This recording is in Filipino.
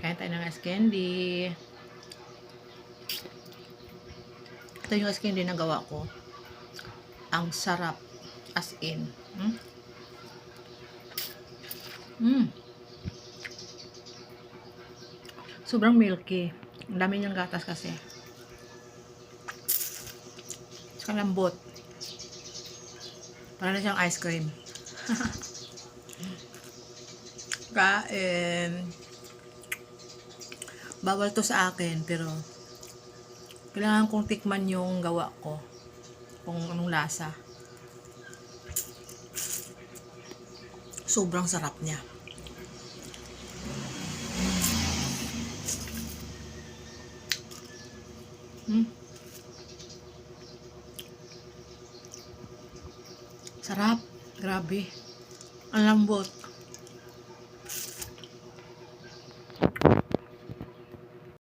Kain tayo ng ice candy. Ito yung ice candy na gawa ko. Ang sarap. As in. Hmm? Mm. Sobrang milky. Ang dami niyang gatas kasi. Saka lambot. Para na siyang ice cream. Kain. Bawal to sa akin, pero kailangan kong tikman yung gawa ko. Kung anong lasa. Sobrang sarap niya. Hmm. Sarap. Grabe. Ang lambot.